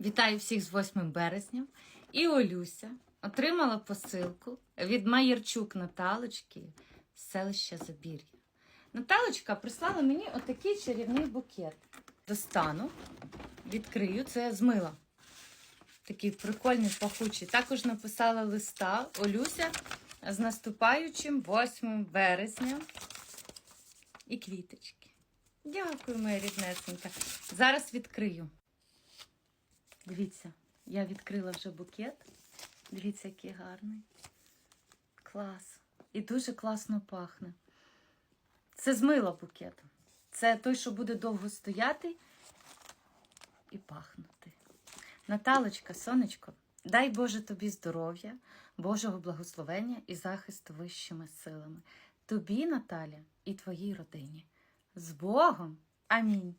Вітаю всіх з 8 березня. І Олюся отримала посилку від Маєрчук Наталочки з селища Забір'я. Наталочка прислала мені отакий чарівний букет. Достану, відкрию, це з мила. Такий прикольний пахучий. Також написала листа Олюся з наступаючим 8 березня і квіточки. Дякую, моя ріднесенька. Зараз відкрию. Дивіться, я відкрила вже букет. Дивіться, який гарний. Клас. І дуже класно пахне. Це з мила букет. Це той, що буде довго стояти і пахнути. Наталочка, сонечко, дай Боже тобі здоров'я, Божого благословення і захисту вищими силами. Тобі, Наталя, і твоїй родині. З Богом! Амінь.